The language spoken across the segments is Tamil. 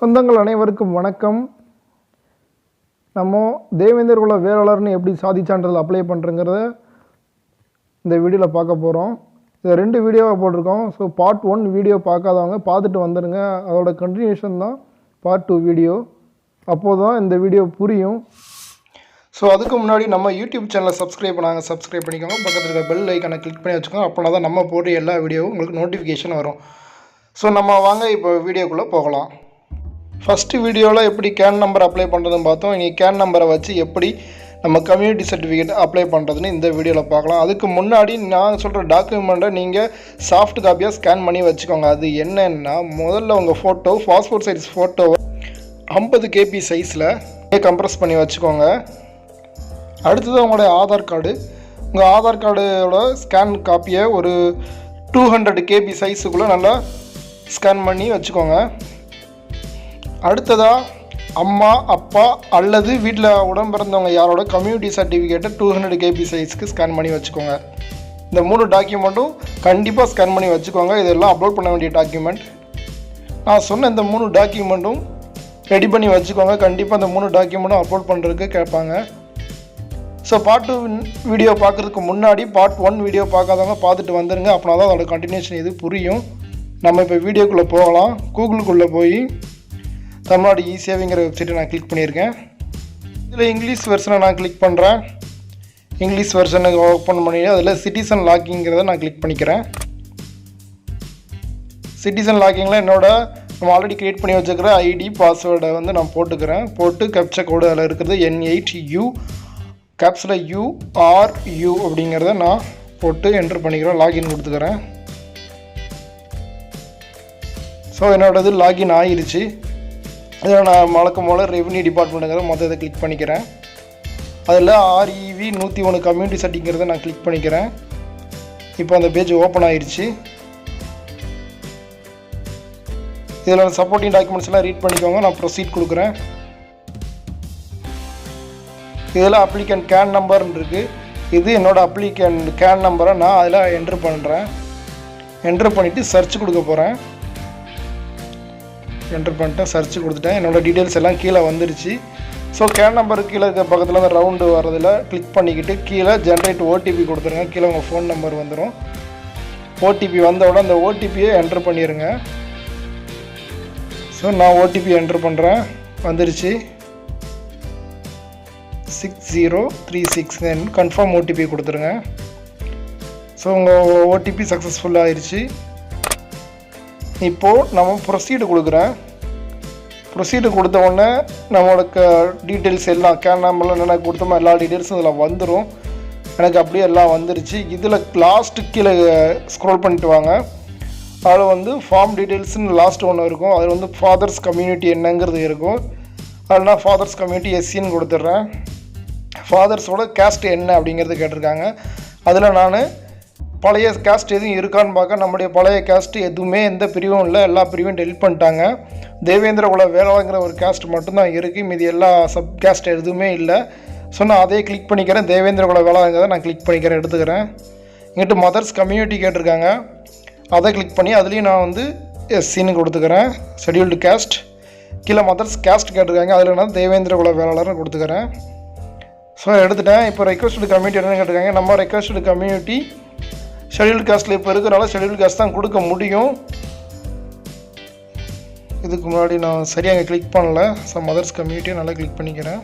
சொந்தங்கள் அனைவருக்கும் வணக்கம். நம்ம தேவேந்தர் குல வேளாளர்னு எப்படி சாதிச்சான்றதில் அப்ளை பண்ணுறங்கிறத இந்த வீடியோவில் பார்க்க போகிறோம் இது ரெண்டு வீடியோவாக போட்டிருக்கோம். ஸோ பார்ட் ஒன் வீடியோ பார்க்காதவங்க பார்த்துட்டு வந்துடுங்க அதோட கண்டினியூஷன் தான் பார்ட் டூ வீடியோ அப்போது தான் இந்த வீடியோ புரியும். ஸோ அதுக்கு முன்னாடி நம்ம யூடியூப் சேனலை சப்ஸ்கிரைப் பண்ணாங்க சப்ஸ்கிரைப் பண்ணிக்கோங்க. பக்கத்தில் இருக்க பெல் ஐக்கனை கிளிக் பண்ணி வச்சுக்கோங்க. அப்போனா தான் நம்ம போடுற எல்லா வீடியோவும் உங்களுக்கு நோட்டிஃபிகேஷன் வரும். ஸோ நம்ம வாங்க இப்போ வீடியோக்குள்ளே போகலாம். ஃபஸ்ட்டு வீடியோவில் எப்படி கேன் நம்பர் அப்ளை பண்ணுறதுன்னு பார்த்தோம். இனி கேன் நம்பரை வச்சு எப்படி நம்ம கம்யூனிட்டி சர்டிஃபிகேட் அப்ளை பண்ணுறதுன்னு இந்த வீடியோவில் பார்க்கலாம். அதுக்கு முன்னாடி நான் சொல்கிற டாக்குமெண்ட்டை நீங்கள் சாஃப்ட் காப்பியாக ஸ்கேன் பண்ணி வச்சுக்கோங்க. அது என்னென்னா முதல்ல உங்கள் ஃபோட்டோ பாஸ்போர்ட் சைஸ் ஃபோட்டோவை ஐம்பது கேபி சைஸில் கம்ப்ரஸ் பண்ணி வச்சுக்கோங்க. அடுத்தது உங்களுடைய ஆதார் கார்டு. உங்கள் ஆதார் கார்டோட ஸ்கேன் காப்பியை ஒரு டூ ஹண்ட்ரட் கேபி சைஸுக்குள்ளே நல்லா ஸ்கேன் பண்ணி வச்சுக்கோங்க. அடுத்ததாக அம்மா அப்பா அல்லது வீட்டில் உடன் பிறந்தவங்க யாரோட கம்யூனிட்டி சர்டிஃபிகேட்டை டூ ஹண்ட்ரட் கேபி சைஸ்க்கு ஸ்கேன் பண்ணி வச்சுக்கோங்க. இந்த மூணு டாக்குமெண்ட்டும் கண்டிப்பாக ஸ்கேன் பண்ணி வச்சுக்கோங்க. இதெல்லாம் அப்லோட் பண்ண வேண்டிய டாக்குமெண்ட் நான் சொன்ன இந்த மூணு டாக்குமெண்ட்டும் ரெடி பண்ணி வச்சுக்கோங்க. கண்டிப்பாக இந்த மூணு டாக்குமெண்ட்டும் அப்லோட் பண்ணுறதுக்கு கேட்பாங்க. ஸோ பார்ட் டூ வீடியோ பார்க்குறதுக்கு முன்னாடி பார்ட் ஒன் வீடியோ பார்க்காதவங்க பார்த்துட்டு வந்துடுங்க அப்படின்னா தான் அதோட கண்டினியூஷன் இது புரியும். நம்ம இப்போ வீடியோக்குள்ளே போகலாம். கூகுளுக்குள்ளே போய் தமிழ்நாடு இ சேவைங்கிற வெப்சைட்டை நான் கிளிக் பண்ணியிருக்கேன். இதில் இங்கிலீஷ் வெர்ஷனை நான் கிளிக் பண்ணுறேன் இங்கிலீஷ் வெர்ஷனுக்கு ஓப்பன் பண்ணி அதில் சிட்டிசன் லாக்கிங்கிறத நான் கிளிக் பண்ணிக்கிறேன். சிட்டிசன் லாக்கிங்கில் என்னோட நம்ம ஆல்ரெடி க்ரியேட் பண்ணி வச்சுக்கிற ஐடி பாஸ்வேர்டை வந்து நான் போட்டுக்கிறேன். போட்டு கேப்சா கோடு அதில் இருக்கிறது என் எயிட் யூ கேப்ஸில் யூ ஆர் யூ அப்படிங்கிறத நான் போட்டு என்ட்ரு பண்ணிக்கிறேன். லாகின் கொடுத்துக்கிறேன். ஸோ என்னோடது லாகின் ஆகிருச்சு இதில் நான் வழக்கம் போல் ரெவன்யூ டிபார்ட்மெண்ட்டுங்கிற மொத்த இதை கிளிக் பண்ணிக்கிறேன். அதில் ஆர்இவி நூற்றி ஒன்று கம்யூனிட்டி செட்டிங்கிறத நான் கிளிக் பண்ணிக்கிறேன். இப்போ அந்த பேஜ் ஓப்பன் ஆயிருச்சு. இதில் சப்போர்ட்டிங் டாக்குமெண்ட்ஸ் எல்லாம் ரீட் பண்ணிக்கோங்க நான் ப்ரொசீட் கொடுக்குறேன். இதில் அப்ளிகன் கேன் நம்பர்னு இருக்குது இது என்னோடய அப்ளிகன் கேன் நம்பரை நான் அதில் என்ட்ரு பண்ணுறேன் என்ட்ரு பண்ணிவிட்டு சர்ச் கொடுக்க போகிறேன் என்ட்ரு பண்ணிட்டேன் சர்ச் கொடுத்துட்டேன். என்னோடய டீட்டெயில்ஸ் எல்லாம் கீழே வந்துருச்சு. ஸோ கேன் நம்பருக்கு கீழே இருக்க பக்கத்தில் அந்த ரவுண்டு வரதில் கிளிக் பண்ணிக்கிட்டு கீழே ஜென்ரேட் ஓடிபி கொடுத்துருங்க. கீழே உங்கள் ஃபோன் நம்பர் வந்துடும் ஓடிபி வந்தோட அந்த ஓடிபியை என்ட்ரு பண்ணிடுங்க ஸோ நான் ஓடிபி என்ட்ரு பண்ணுறேன் வந்துருச்சு. Six zero three six confirm OTP கொடுத்துருங்க. ஸோ உங்கள் ஓடிபி சக்ஸஸ்ஃபுல்லாக ஆயிடுச்சு இப்போது நம்ம ப்ரொசீடு கொடுக்குறேன். ப்ரொசீடு கொடுத்த உடனே நம்மளுக்கு டீட்டெயில்ஸ் எல்லாம் கேன் நம்பர்லாம் என்னென்ன கொடுத்தோமோ எல்லா டீட்டெயில்ஸும் இதில் வந்துடும் எனக்கு அப்படியே எல்லாம் வந்துருச்சு. இதில் லாஸ்ட்டு கீழே ஸ்க்ரோல் பண்ணிட்டு வாங்க. அதில் வந்து ஃபார்ம் டீட்டெயில்ஸ்னு லாஸ்ட் ஒன்று இருக்கும். அதில் வந்து ஃபாதர்ஸ் கம்யூனிட்டி என்னங்கிறது இருக்கும். அதில் நான் ஃபாதர்ஸ் கம்யூனிட்டி எஸ்சின்னு கொடுத்துட்றேன். ஃபாதர்ஸோட கேஸ்ட் என்ன அப்படிங்கிறது கேட்டிருக்காங்க. அதில் நான் பழைய கேஸ்ட் எதுவும் இருக்கான்னு பார்க்க நம்முடைய பழைய கேஸ்ட் எதுவுமே எந்த பிரிவும் இல்லை. எல்லா பிரிவும் டெலிட் பண்ணிட்டாங்க. தேவேந்திர குல வேளாங்கிற ஒரு கேஸ்ட் மட்டும்தான் இருக்குது மீதி எல்லா சப் கேஸ்ட் எதுவுமே இல்லை. ஸோ நான் அதே கிளிக் பண்ணிக்கிறேன். தேவேந்திர குல வேளாங்கிறத நான் கிளிக் பண்ணிக்கிறேன் எடுத்துக்கிறேன். இங்கிட்டு மதர்ஸ் கம்யூனிட்டி கேட்டிருக்காங்க. அதை கிளிக் பண்ணி அதுலேயும் நான் வந்து எஸ்சின்னு கொடுத்துக்கிறேன். ஷெடியூல்டு கேஸ்ட் கீழே மதர்ஸ் கேஸ்ட் கேட்டிருக்காங்க. அதில் நான் தேவேந்திர குல வேளாளர்னு கொடுத்துக்கிறேன். ஸோ எடுத்துட்டேன். இப்போ ரெக்வஸ்டு கம்யூனிட்டி என்னென்னு கேட்டிருக்காங்க. நம்ம ரெக்வஸ்டு கம்யூனிட்டி ஷெடியூல் காஸ்ட்டில் இப்போ இருக்கிறனால ஷெடியூல் காஸ்ட் தான் கொடுக்க முடியும். இதுக்கு முன்னாடி நான் சரியாக கிளிக் பண்ணல. சம் மதர்ஸ் கம்யூனிட்டியும் நல்லா கிளிக் பண்ணிக்கிறேன்.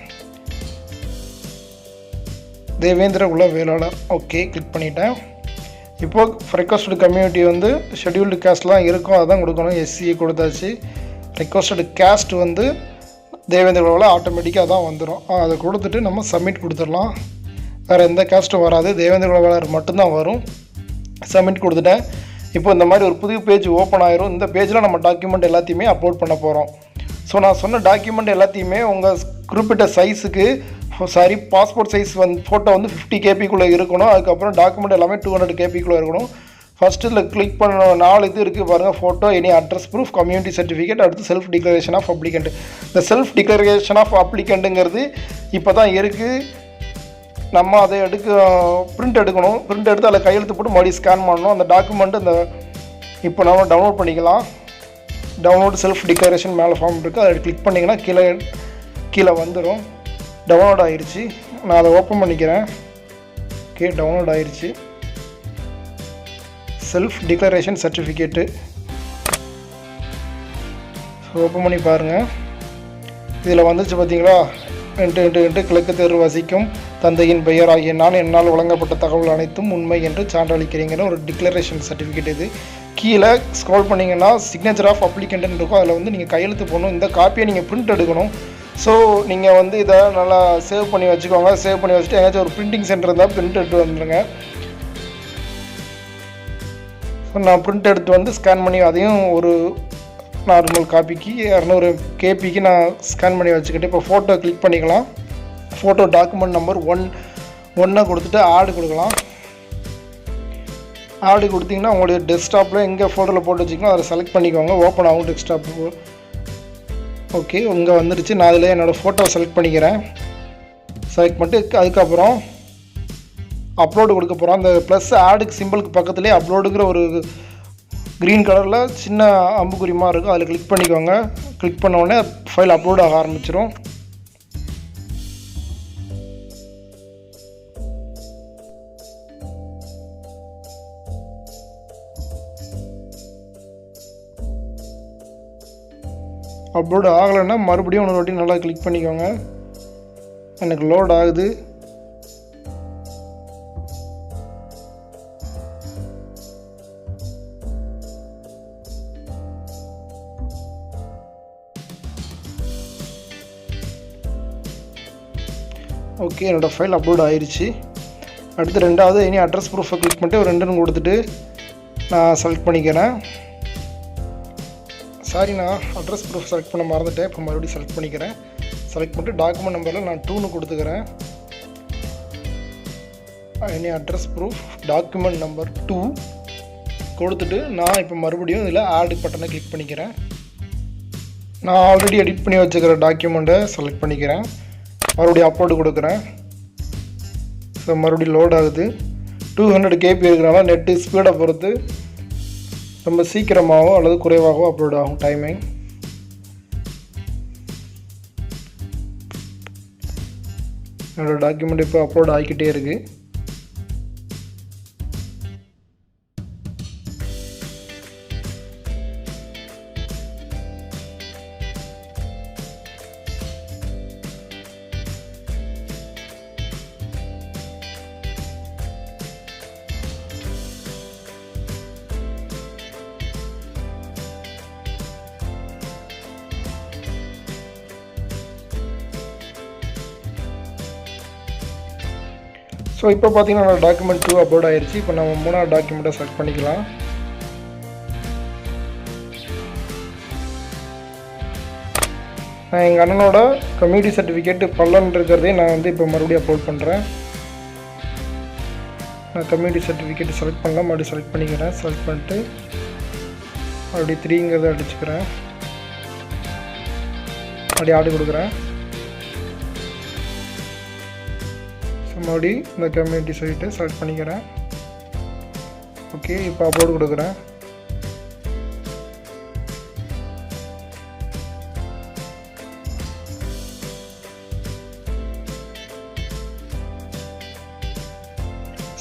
தேவேந்திர உள்ள வேளாளர். ஓகே கிளிக் பண்ணிட்டேன். இப்போது ரெக்வஸ்டு கம்யூனிட்டி வந்து ஷெடியூல்டு கேஸ்ட்லாம் இருக்கும். அதான் கொடுக்கணும். எஸ்சியை கொடுத்தாச்சு. ரெக்வஸ்டு கேஸ்ட் வந்து தேவேந்திர உள்ள ஆட்டோமேட்டிக்காக தான் வந்துடும் அதை கொடுத்துட்டு நம்ம சப்மிட் கொடுத்துடலாம். வேறு எந்த கேஸ்ட்டும் வராது. தேவேந்திர வேளாளர் மட்டும்தான் வரும். சப்மிட் கொடுத்துட்டேன். இப்போ இந்த மாதிரி ஒரு புது பேஜ் ஓப்பன் ஆயிரும். இந்த பேஜில் நம்ம டாக்குமெண்ட் எல்லாத்தையுமே அப்லோட் பண்ண போகிறோம் ஸோ நான் சொன்ன டாக்குமெண்ட் எல்லாத்தையுமே உங்கள் குறிப்பிட்ட சைஸுக்கு சாரி பாஸ்போர்ட் சைஸ் வந்து ஃபோட்டோ வந்து ஃபிஃப்டி கேபிக்குள்ளே இருக்கணும். அதுக்கப்புறம் டாக்குமெண்ட் எல்லாமே டூ ஹண்ட்ரட் கேபிக்குள்ளே இருக்கணும். ஃபஸ்ட்டு இதில் கிளிக் பண்ண நாலு இது இருக்குது பாருங்கள் photo any address proof community certificate அடுத்து செல்ஃப் டிக்ளரேஷன் ஆஃப் அப்ளிகண்ட் இந்த செல்ஃப் டிக்ளரேஷன் ஆஃப் அப்ளிகண்ட்டுங்கிறது இப்போ தான் இருக்குது நம்ம அதை எடுக்க பிரிண்ட் எடுக்கணும். பிரிண்ட் எடுத்து அதில் கையெழுத்து போட்டு மறுபடியும் ஸ்கேன் பண்ணணும். அந்த டாக்குமெண்ட் இந்த இப்போ நம்ம டவுன்லோட் பண்ணிக்கலாம். டவுன்லோட் செல்ஃப் டிக்ளரேஷன் மேலே ஃபார்ம் இருக்குது அதை கிளிக் பண்ணிங்கன்னா கீழே கீழே வந்துடும் டவுன்லோட் ஆயிருச்சு. நான் அதை ஓப்பன் பண்ணிக்கிறேன். ஓகே டவுன்லோட் ஆயிருச்சு. செல்ஃப் டிக்ளரேஷன் சர்டிஃபிகேட்டு ஓப்பன் பண்ணி பாருங்கள் இதில் வந்துச்சு பார்த்தீங்களா? என்று என்று என்று கிழக்கு தெரு வசிக்கும் தந்தையின் பெயர் ஆகிய நான் என்னால் வழங்கப்பட்ட தகவல் அனைத்தும் உண்மை என்று சான்றளிக்கிறீங்கன்னு ஒரு டிக்ளரேஷன் சர்டிஃபிகேட் இது. கீழே ஸ்க்ரோல் பண்ணிங்கன்னா சிக்னேச்சர் ஆஃப் அப்ளிகண்ட்னு இருக்கும். அதில் வந்து நீங்கள் கையெழுத்து போடணும். இந்த காப்பியை நீங்கள் பிரிண்ட் எடுக்கணும். ஸோ நீங்கள் வந்து இதை நல்லா சேவ் பண்ணி வச்சுக்கோங்க. சேவ் பண்ணி வச்சுட்டு எங்கேயாச்சும் ஒரு பிரிண்டிங் சென்டர் இருந்தால் பிரிண்ட் எடுத்து வந்துடுங்க ஸோ நான் பிரிண்ட் எடுத்து வந்து ஸ்கேன் பண்ணி அதையும் ஒரு நார்மல் காப்பிக்கு இரநூறு கேபிக்கு நான் ஸ்கேன் பண்ணி வச்சுக்கிட்டு இப்போ ஃபோட்டோ கிளிக் பண்ணிக்கலாம். ஃபோட்டோ டாக்குமெண்ட் நம்பர் ஒன் ஒன்றை கொடுத்துட்டு ஆடு கொடுக்கலாம். ஆடு கொடுத்தீங்கன்னா உங்களுடைய டெஸ்க்டாப்பில் எங்கே ஃபோட்டோவில் போட்டு வச்சிங்களோ அதை செலக்ட் பண்ணிக்கோங்க. ஓப்பன் ஆகும் டெஸ்க்டாப் ஓகே இங்கே வந்துடுச்சு நான் அதில் என்னோடய ஃபோட்டோ செலக்ட் பண்ணிக்கிறேன். செலக்ட் பண்ணிட்டு அதுக்கப்புறம் அப்லோடு கொடுக்க போகிறோம் அந்த ப்ளஸ் ஆடுக்கு சிம்பிளுக்கு பக்கத்துலேயே அப்லோடுங்கிற ஒரு க்ரீன் கலரில் சின்ன அம்புக்குறி மாதிரி இருக்கும் அதில் கிளிக் பண்ணிக்கோங்க. கிளிக் பண்ண உடனே ஃபைல் அப்லோட் ஆக ஆரம்பிச்சிடும் அப்லோடு ஆகலைன்னா மறுபடியும் இன்னொரு வாட்டி நல்லா கிளிக் பண்ணிக்கோங்க. எனக்கு லோட் ஆகுது. ஓகே என்னோடய ஃபைல் அப்லோட் ஆயிடுச்சு அடுத்து ரெண்டாவது இனி அட்ரஸ் ப்ரூஃபை கிளிக் பண்ணிட்டு ஒரு ரெண்டுன்னு கொடுத்துட்டு நான் செலக்ட் பண்ணிக்கிறேன். சாரி நான் அட்ரஸ் ப்ரூஃப் செலக்ட் பண்ண மறந்துட்டேன். இப்போ மறுபடியும் செலக்ட் பண்ணிக்கிறேன். செலக்ட் பண்ணிட்டு டாக்குமெண்ட் நம்பரில் நான் டூன்னு கொடுத்துக்கிறேன். Any address proof document number two கொடுத்துட்டு நான் இப்போ மறுபடியும் இதில் ஆடு பட்டனை கிளிக் பண்ணிக்கிறேன். நான் ஆல்ரெடி எடிட் பண்ணி வச்சுக்கிற டாக்குமெண்ட்டை செலக்ட் பண்ணிக்கிறேன். மறுபடியும் அப்லோடு கொடுக்குறேன். ஸோ மறுபடியும் லோட் ஆகுது. டூ ஹண்ட்ரட் கேபி இருக்கிறனால நெட்டு ஸ்பீடை பொறுத்து ரொம்ப சீக்கிரமாகவோ அல்லது குறைவாகவோ அப்லோட் ஆகும் டைமிங் என்னோடய டாக்குமெண்ட் இப்போ அப்லோட் ஆகிக்கிட்டே இருக்குது ஸோ இப்போ பார்த்தீங்கன்னா டாக்குமெண்ட் டூ அப்லோட் ஆயிடுச்சு இப்போ நம்ம மூணாவது டாக்குமெண்ட்டை செலக்ட் பண்ணிக்கலாம். நான் எங்கள் அண்ணனோட கம்யூனிட்டி சர்டிஃபிகேட்டு பல்லன் இருக்கிறதே நான் வந்து இப்போ மறுபடியும் அப்லோட் பண்ணுறேன் நான் கம்யூனிட்டி சர்டிஃபிகேட் செலக்ட் பண்ணலாம் மறுபடியும் செலக்ட் பண்ணிக்கிறேன். செலக்ட் பண்ணிட்டு மறுபடியும் த்ரீங்கிறத அடிச்சுக்கிறேன். அப்படியே ஆர்டர் கொடுக்குறேன். ஸோ இந்த கம்யூனிட்டி சைட்டை செலக்ட் பண்ணிக்கிறேன். ஓகே இப்போ அப்லோட் கொடுக்குறேன்.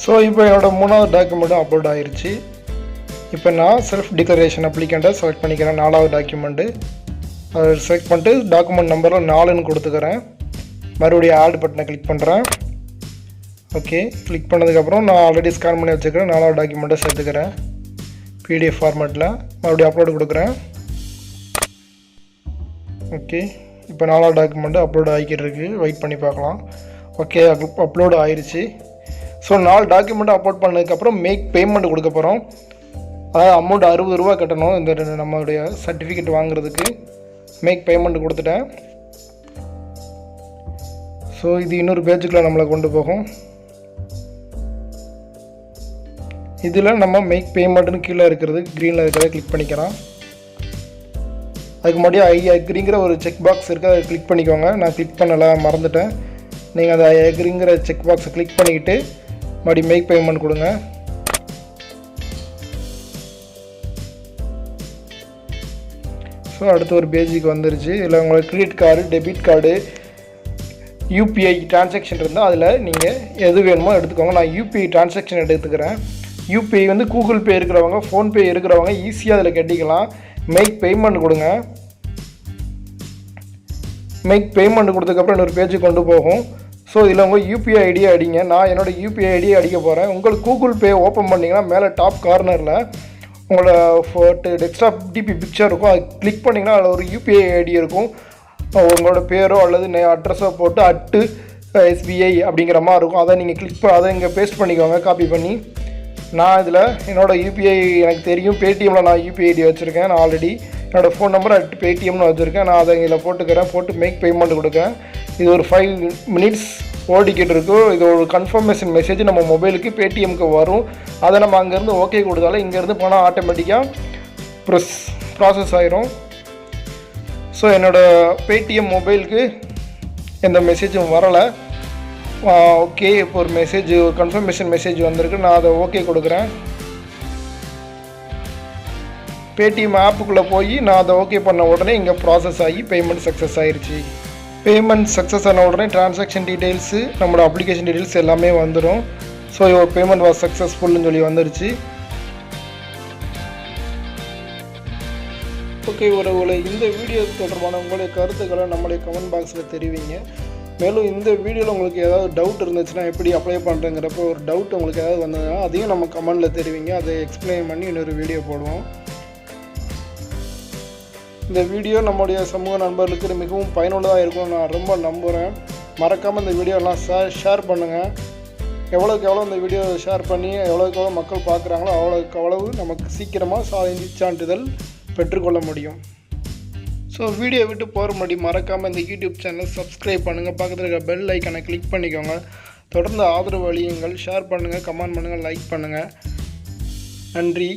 ஸோ இப்போ என்னோடய மூணாவது டாக்குமெண்ட்டும் அப்லோட் ஆயிடுச்சு இப்போ நான் செல்ஃப் டிக்ளரேஷன் அப்ளிகண்ட்டை செலக்ட் பண்ணிக்கிறேன் நாலாவது டாக்குமெண்ட்டு அதை செலக்ட் பண்ணிட்டு டாக்குமெண்ட் நம்பரில் நாலுன்னு கொடுத்துக்கிறேன். மறுபடியும் ஆட் பட்டனை கிளிக் பண்ணுறேன் ஓகே கிளிக் பண்ணதுக்கப்புறம் நான் ஆல்ரெடி ஸ்கேன் பண்ணி வச்சுக்கிறேன். நாலாவது டாக்குமெண்ட்டை சேர்த்துக்கிறேன். பிடிஎஃப் ஃபார்மேட்டில் மறுபடியும் அப்லோடு கொடுக்குறேன். ஓகே இப்போ நாலாவது டாக்குமெண்ட்டு அப்லோடு ஆகிக்கிட்டு இருக்குது வெயிட் பண்ணி பார்க்கலாம். ஓகே அப்லோடு ஆயிடுச்சு ஸோ நாலு டாக்குமெண்ட்டை அப்லோட் பண்ணதுக்கப்புறம் மேக் பேமெண்ட் கொடுக்க போகிறோம் அதாவது அமௌண்ட் அறுபது ரூபா கட்டணும். இந்த நம்மளுடைய சர்டிஃபிகேட் வாங்குறதுக்கு. மேக் பேமெண்ட் கொடுத்துட்டேன். ஸோ இது இன்னொரு பேஜுக்குள்ளே நம்மளை கொண்டு போகும். இதில் நம்ம மேக் பேமெண்ட்னு கீழே இருக்கிறது க்ரீனில் இருக்கிறத கிளிக் பண்ணிக்கலாம். அதுக்கு முன்னாடி ஐ அக்ரிங்கிற ஒரு செக் பாக்ஸ் இருக்குது அதை கிளிக் பண்ணிக்கோங்க. நான் கிளிக் பண்ணலை மறந்துட்டேன். நீங்கள் அந்த ஐ அக்ரிங்கிற செக் பாக்ஸை கிளிக் பண்ணிக்கிட்டு மறுபடியும் மேக் பேமெண்ட் கொடுங்க. ஸோ அடுத்து ஒரு பேஜுக்கு வந்துருச்சு. இல்லை உங்களுக்கு credit card debit card UPI transaction இருந்தால் அதில் நீங்கள் எது வேணுமோ எடுத்துக்கோங்க. நான் யூபிஐ டிரான்சாக்ஷன் எடுத்துக்கிறேன். யூபிஐ வந்து கூகுள் பே இருக்கிறவங்க ஃபோன்பே இருக்கிறவங்க ஈஸியாக அதில் கட்டிக்கலாம். மேக் பேமெண்ட் கொடுங்க. மேக் பேமெண்ட் கொடுத்ததுக்கப்புறம் இன்னொரு பேஜ் கொண்டு போகும். ஸோ இதில் உங்கள் யூபிஐ ஐடியை அடிங்க. நான் என்னோடய யூபிஐ ஐடியை அடிக்க போகிறேன் உங்களுக்கு கூகுள் பே ஓப்பன் பண்ணிங்கன்னா மேலே டாப் கார்னரில் உங்களோட ஃபோட்டோ டெஸ்க்டாப் டிபி பிக்சர் இருக்கும். அது கிளிக் பண்ணிங்கன்னா அதில் ஒரு யூபிஐ ஐடி இருக்கும். உங்களோட பேரோ அல்லது அட்ரஸோ போட்டு அட்டு எஸ்பிஐ அப்படிங்கிற மாதிரி இருக்கும். அதை நீங்கள் கிளிக் அதை இங்கே பேஸ்ட் பண்ணிக்கோங்க. காப்பி பண்ணி. நான் இதில் என்னோடய யூபிஐ எனக்கு தெரியும். பேடிஎம்மில் நான் யூபிஐ ஐடி வச்சுருக்கேன். நான் ஆல்ரெடி என்னோடய ஃபோன் நம்பர் அட் பேடிஎம்னு வச்சுருக்கேன். நான் அதை இதில் போட்டுக்கிறேன். போட்டு மேக் பேமெண்ட் கொடுக்கேன் இது ஒரு ஃபைவ் மினிட்ஸ் ஓடிக்கிட்டு இருக்கும் இது ஒரு கன்ஃபர்மேஷன் மெசேஜ் நம்ம மொபைலுக்கு பேடிஎம்க்கு வரும். அதை நம்ம அங்கேருந்து ஓகே கொடுத்தாலும் இங்கேருந்து பணம் ஆட்டோமேட்டிக்காக ப்ரொஸ் ப்ராசஸ் ஆகிரும் ஸோ என்னோடய பேடிஎம் மொபைலுக்கு எந்த மெசேஜும் வரலை. ஓகே இப்போ ஒரு மெசேஜ் ஒரு கன்ஃபர்மேஷன் மெசேஜ் வந்திருக்கு. நான் அதை ஓகே கொடுக்குறேன். பேடிஎம் ஆப்புக்குள்ளே போய் நான் அதை ஓகே பண்ண உடனே இங்கே ப்ராசஸ் ஆகி பேமெண்ட் சக்ஸஸ் ஆயிடுச்சு பேமெண்ட் சக்ஸஸ் ஆன உடனே டிரான்சாக்ஷன் டீட்டெயில்ஸு நம்மளோட அப்ளிகேஷன் டீட்டெயில்ஸ் எல்லாமே வந்துடும் ஸோ யுவர் பேமெண்ட் வாஸ் சக்ஸஸ்ஃபுல்னு சொல்லி வந்துருச்சு. ஓகே ஒரு இந்த வீடியோ தொடர்பான உங்களுடைய கருத்துக்களை நம்மளுடைய கமெண்ட் பாக்ஸில் தெரிவிங்க. மேலும் இந்த வீடியோவில் உங்களுக்கு ஏதாவது டவுட் இருந்துச்சுன்னா எப்படி அப்ளை பண்ணுறங்கிறப்ப ஒரு டவுட் உங்களுக்கு ஏதாவது வந்ததுன்னா அதையும் நம்ம கமெண்டில் தெரிவிங்க. அதை எக்ஸ்பிளைன் பண்ணி இன்னொரு வீடியோ போடுவோம். இந்த வீடியோ நம்முடைய சமூக நண்பர்களுக்கு மிகவும் பயனுள்ளதாக இருக்கும்னு நான் ரொம்ப நம்புகிறேன் மறக்காமல் இந்த வீடியோலாம் ஷேர் ஷேர் பண்ணுங்கள் எவ்வளோக்கு எவ்வளோ இந்த வீடியோ ஷேர் பண்ணி எவ்வளோக்கு எவ்வளோ மக்கள் பார்க்குறாங்களோ அவ்வளோக்கு அவ்வளவு நமக்கு சீக்கிரமாக சாதி சான்றிதழ் பெற்றுக்கொள்ள முடியும். ஸோ வீடியோ விட்டு போகிற முன்னாடி மறக்காமல் இந்த யூடியூப் சேனலை சப்ஸ்கிரைப் பண்ணுங்கள் பக்கத்தில் இருக்க பெல் ஐக்கனை கிளிக் பண்ணிக்கோங்க. தொடர்ந்து ஆதரவு அளியுங்கள். ஷேர் பண்ணுங்கள் கமெண்ட் பண்ணுங்கள் லைக் பண்ணுங்கள் நன்றி.